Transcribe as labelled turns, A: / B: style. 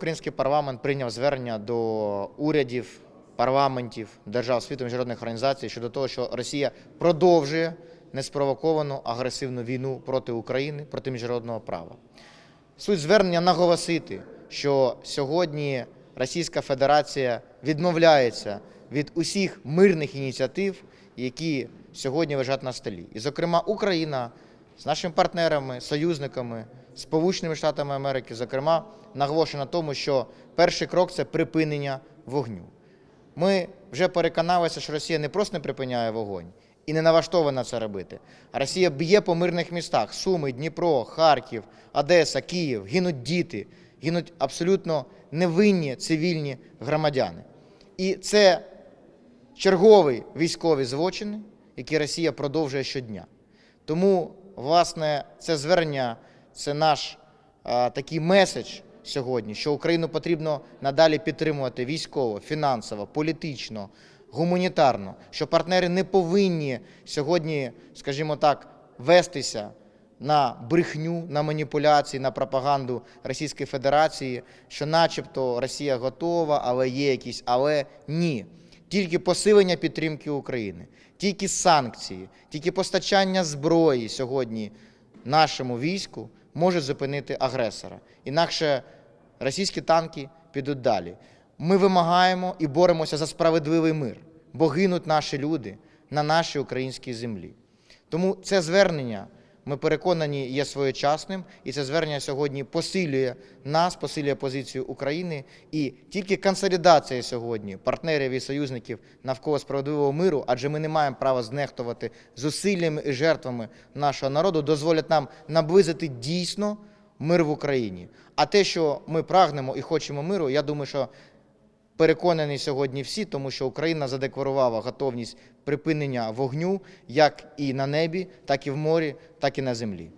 A: Український парламент прийняв звернення до урядів, парламентів, держав світу, міжнародних організацій щодо того, що Росія продовжує неспровоковану агресивну війну проти України, проти міжнародного права. Суть звернення наголосити, що сьогодні Російська Федерація відмовляється від усіх мирних ініціатив, які сьогодні лежать на столі. І, зокрема, Україна з нашими партнерами, союзниками, Сполученими Штатами Америки, зокрема, наголошує на тому, що перший крок це припинення вогню. Ми вже переконалися, що Росія не просто не припиняє вогонь і не налаштована це робити. А Росія б'є по мирних містах: Суми, Дніпро, Харків, Одеса, Київ, гинуть діти, гинуть абсолютно невинні цивільні громадяни. І це чергові військові злочини, які Росія продовжує щодня. Тому, власне, це звернення, це наш а, такий меседж сьогодні, що Україну потрібно надалі підтримувати військово, фінансово, політично, гуманітарно, що партнери не повинні сьогодні, скажімо так, вестися на брехню, на маніпуляції, на пропаганду Російської Федерації, що начебто Росія готова, але є якісь але ні. Тільки посилення підтримки України, тільки санкції, тільки постачання зброї сьогодні нашому війську може зупинити агресора. Інакше російські танки підуть далі. Ми вимагаємо і боремося за справедливий мир, бо гинуть наші люди на нашій українській землі. Тому це звернення, ми переконані, є своєчасним, і це звернення сьогодні посилює нас, посилює позицію України. І тільки консолідація сьогодні партнерів і союзників навколо справедливого миру, адже ми не маємо права знехтувати зусиллями і жертвами нашого народу, дозволять нам наблизити дійсно мир в Україні. А те, що ми прагнемо і хочемо миру, я думаю, що переконані сьогодні всі, тому що Україна задекларувала готовність припинення вогню як і на небі, так і в морі, так і на землі.